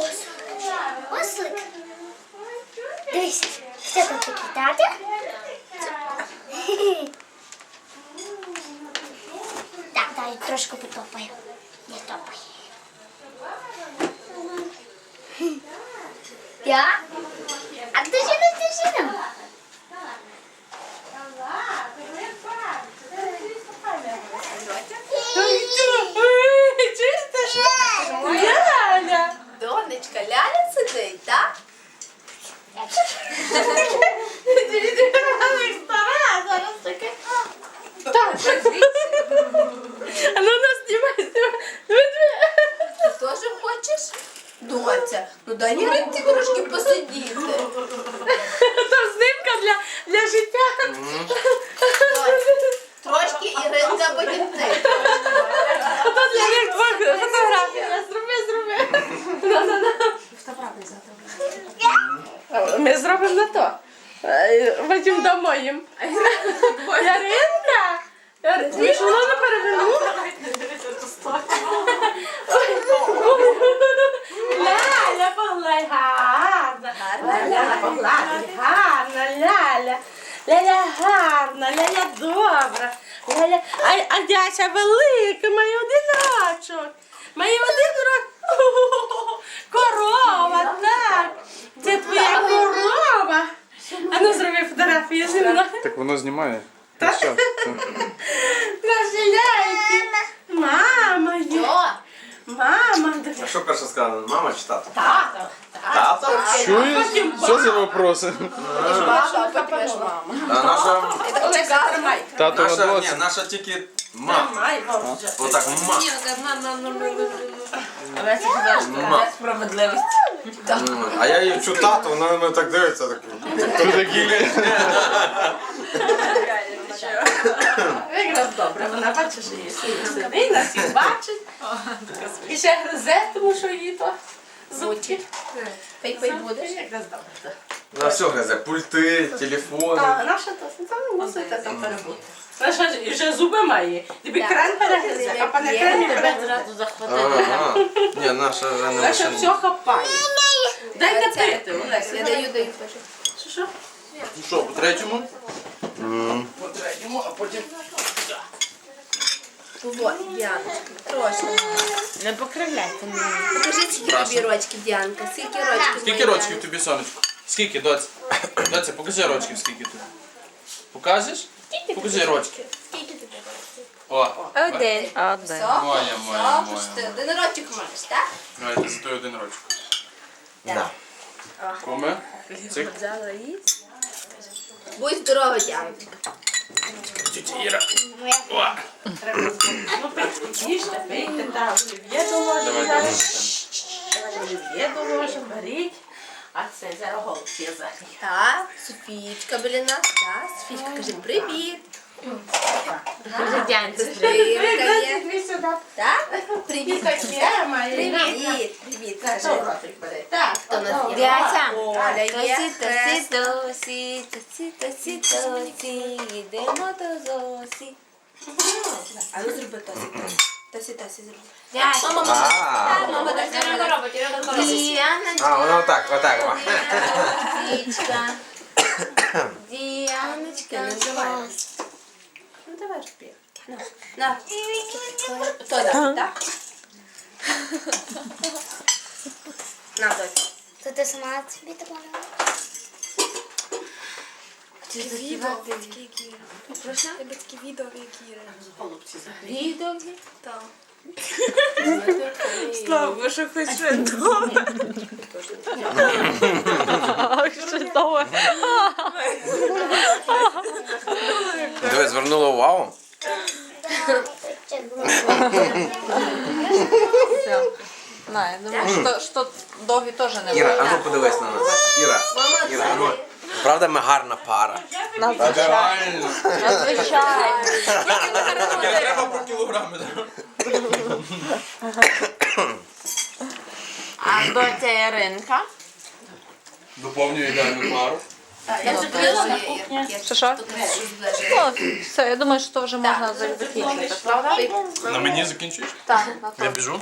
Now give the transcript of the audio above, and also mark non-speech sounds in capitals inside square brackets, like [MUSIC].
ослик. Ослик. Дивись, хто тут такий тата? Так, дай трошки потопаю. Не топай. Я? А хто ще не стежином? Чуєте, що? Ляля. Донечка, Ляля сидить, так? Як стара, зараз таке. Так, А ну нас знімай, знімай. Диви, диви. Ти теж хочеш? Доця, ну дай трошки посидіти. Там знімка для, для життя. Трошки Іринка, потім ти. А для них двох фотографій. Зроби, зроби. Ми зробимо на то. Е, Потім дамо їм. Яринка! Яр- Ти ж воно не перевернула? Ляля, погладь, гарна. Ляля, погладь, гарна, ляля. Ляля гарна, ляля добра. Ляля, а, а дяся велика, має одиночок. Має один рок. [LAUGHS] Корова, так. Це твоя корова. А ну зроби фотографію зі мною. Так воно знімає. Ну що? [LAUGHS] Наші ляйки. Мама є. Мама. А що перше сказала? Мама чи тато? тато. Чуєш? Що за вопроси? Мама, мама. А наша, Олекса, тримай. Тато на наша, ні, доці. наша тільки ма. Май. Отак, ма. Ма. справедливість. М, А я її вчу тату, вона на мене так дивиться. Так. Якраз добре, вона бачить, що її син сидить, нас всіх бачить. І ще гризе, тому що її то зубки. Пей-пей будеш? Якраз добре. На все гризе. Пульти, телефони. А наша то це не мусите там перебути. Наша ж вже зуби має. Тобі кран перегризе, а пане кремі перегризе. Ага. Ні, наша вже не Наша все машина. хапає. Дайте пити, Я Олеся. даю, даю теж. Що, що? Ну що, по третьому? Вот, Діаночка, трошки. Не покривляйте мене. Покажи, скільки тобі рочків, Діанка. Скільки рочків? Скільки моя рочків тобі, сонечко? Скільки, доць? Доця, покажи рочків, скільки тобі. Покажеш? Покажи рочки. Скільки тобі рочків? О, Один. Все? Моя, моя, Все, ти моя. один рочок маєш, так? Давайте за той один рочок. Да. Коме? Цик. Будь здорова, Діаночка. Тетя Іра. О, пийте, їжте, пийте, так, олів'є доложимо Давай, зараз. Олів'є доложимо, беріть. А це зараз голубці захід. Так, Софійчка біля нас. Так, Софійчка, кажи привіт. Сестринка є. Так? Привіт. Привіт. Привіт. Так, Хто у нас є? Дяся. Оля є. Тосі, тосі, Хрест. Тосі, йдемо до Зосі. А ну зроби тосі. Тосі, тосі зроби. Дяся. Мама, мама. А, Мама, так зроби. Діаночка, а, воно так, отак. о. Діаночка. Діаночка. Ну давай розпів. На. На. Хто дав, так? На, дось. То ти сама собі так малюєш? Голубці загрій. Слава, що швидко. Щось довго. Диви, звернула увагу. Не, я думаю, що, що довгі теж не Іра, а ну подивись на нас. Іра. Іра, а ну. Правда, ми гарна пара. Реально. Звичайно. Я треба про кілограми. А доця Яринка. Доповнюю ідеальну пару. Я зробила на кухні. Що що? Ну, все, я думаю, що вже можна закінчити, правда? На мені закінчуєш? Так, Я біжу.